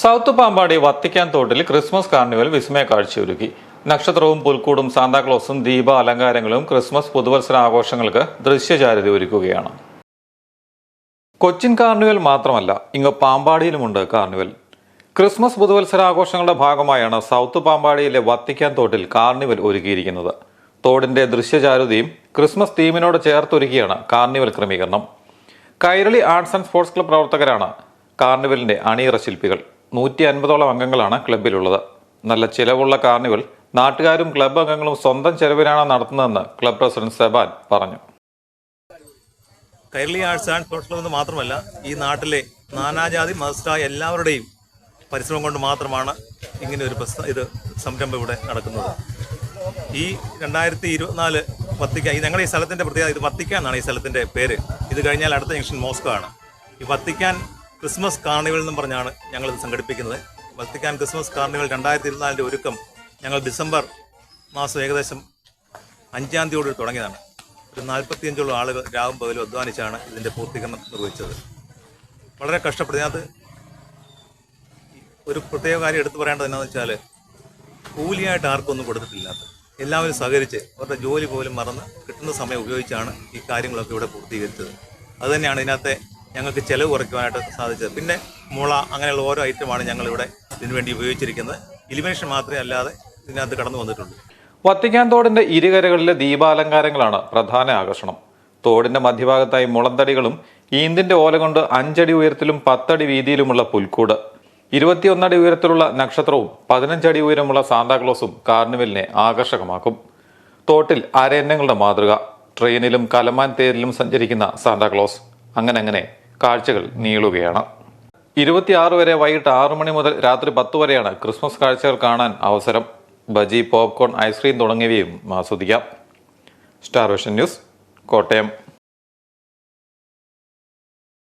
South Pampady Vatican തോട്ടിൽ Christmas carnival വിസ്മയ കാഴ്ചയൊരുക്കി. നക്ഷത്രവും പുൽക്കൂടും സാന്താക്ലോസും ദീപ അലങ്കാരങ്ങളും ക്രിസ്മസ് പുതുവത്സര ആഘോഷങ്ങൾക്ക് ദൃശ്യചാരുത ഒരുക്കുകയാണ്. കൊച്ചിൻ കാർണിവൽ മാത്രമല്ല ഇങ്ങ് പാമ്പാടിയിലുമുണ്ട് കാർണിവൽ. ക്രിസ്മസ് പുതുവത്സര ആഘോഷങ്ങളുടെ ഭാഗമായാണ് സൗത്ത് പാമ്പാടിയിലെ വത്തിക്കാൻ തോട്ടിൽ കാർണിവൽ ഒരുക്കിയിരിക്കുന്നത്. തോടിന്റെ ദൃശ്യചാരുതയും ക്രിസ്മസ് തീമിനോട് ചേർത്തൊരുക്കിയാണ് കാർണിവൽ ക്രമീകരണം. Kairali arts and sports club പ്രവർത്തകരാണ് കാർണിവലിന്റെ അണിയറ ശില്പികൾ നൂറ്റി അൻപതോളം അംഗങ്ങളാണ് ക്ലബിലുള്ളത് നല്ല ചിലവുള്ള കാർണിവൽ നാട്ടുകാരും ക്ലബ് അംഗങ്ങളും സ്വന്തം ചെലവിലാണ് നടത്തുന്നതെന്ന് ക്ലബ് പ്രസിഡന്റ് സെബാൻ പറഞ്ഞു. Kairali arts and sports club എന്ന് മാത്രമല്ല ഈ നാട്ടിലെ നാനാജാതി മതസ്ഥായ എല്ലാവരുടെയും പരിശ്രമം കൊണ്ട് മാത്രമാണ് ഇങ്ങനെ ഒരു ഇത് സംരംഭം ഇവിടെ നടക്കുന്നത്. ഈ രണ്ടായിരത്തി ഇരുപത്തിനാല് വത്തിക്കാൻ ഞങ്ങളുടെ ഈ സ്ഥലത്തിന്റെ പ്രത്യേകത ഇത് വത്തിക്കാൻ എന്നാണ് ഈ സ്ഥലത്തിന്റെ പേര്. ഇത് കഴിഞ്ഞാൽ അടുത്ത ജംഗ്ഷൻ മോസ്കോ ആണ്. ഈ വത്തിക്കാൻ ക്രിസ്മസ് കാർണിവൽ എന്നും പറഞ്ഞാണ് ഞങ്ങളിത് സംഘടിപ്പിക്കുന്നത്. വത്തിക്കാൻ ക്രിസ്മസ് കാർണിവൽ രണ്ടായിരത്തി ഇരുപത്തിനാലിന്റെ ഒരുക്കം ഞങ്ങൾ ഡിസംബർ മാസം ഏകദേശം അഞ്ചാം തീയതിയോട് തുടങ്ങിയതാണ്. ഒരു നാൽപ്പത്തിയഞ്ചോളം ആളുകൾ രാവും പകലും അധ്വാനിച്ചാണ് ഇതിന്റെ പൂർത്തീകരണം നിർവഹിച്ചത്. വളരെ കഷ്ടപ്പെട്ടു ഇതിനകത്ത് ഒരു പ്രത്യേക കാര്യം എടുത്തു പറയേണ്ടത് എന്താണെന്ന് വെച്ചാൽ കൂലിയായിട്ട് ആർക്കും ഒന്നും കൊടുത്തിട്ടില്ലാത്ത എല്ലാവരും സഹകരിച്ച് അവരുടെ ജോലി പോലും മറന്ന് കിട്ടുന്ന സമയം ഉപയോഗിച്ചാണ് ഈ കാര്യങ്ങളൊക്കെ ഇവിടെ പൂർത്തീകരിച്ചത്. അതുതന്നെയാണ് ഇതിനകത്തെ ഞങ്ങൾക്ക് ചിലവ് കുറയ്ക്കുവാനായിട്ട് സാധിച്ചത്. പിന്നെ മുള അങ്ങനെയുള്ള ഓരോ ഐറ്റമാണ് ഞങ്ങളിവിടെ ഇതിനു വേണ്ടി ഉപയോഗിച്ചിരിക്കുന്നത്. ഇലിമിനേഷൻ മാത്രമേ അല്ലാതെ ഇതിനകത്ത് കടന്നു വന്നിട്ടുണ്ട് വത്തിക്കാൻ തോടിന്റെ ഇരുകരകളിലെ ദീപാലങ്കാരങ്ങളാണ് പ്രധാന ആകർഷണം. തോടിന്റെ മധ്യഭാഗത്തായി മുളന്തടികളും ഈന്തിന്റെ ഓല കൊണ്ട് അഞ്ചടി ഉയരത്തിലും പത്തടി വീതിയിലുമുള്ള പുൽക്കൂട്. ഇരുപത്തിയൊന്നടി ഉയരത്തിലുള്ള നക്ഷത്രവും പതിനഞ്ചടി ഉയരമുള്ള സാന്താക്ലോസും കാർണിവലിനെ ആകർഷകമാക്കും. തോട്ടിൽ അരയന്നങ്ങളുടെ മാതൃക. ട്രെയിനിലും കലമാൻ തേരിലും സഞ്ചരിക്കുന്ന സാന്താക്ലോസ് അങ്ങനെ അങ്ങനെ കാഴ്ചകൾ നീളുകയാണ്. ഇരുപത്തിയാറ് വരെ വൈകിട്ട് ആറു മണി മുതൽ രാത്രി പത്ത് വരെയാണ് ക്രിസ്മസ് കാഴ്ചകൾ കാണാൻ അവസരം. ബജി പോപ്കോൺ ഐസ്ക്രീം തുടങ്ങിയവയും ആസ്വദിക്കാം. Star Vision News Kottayam.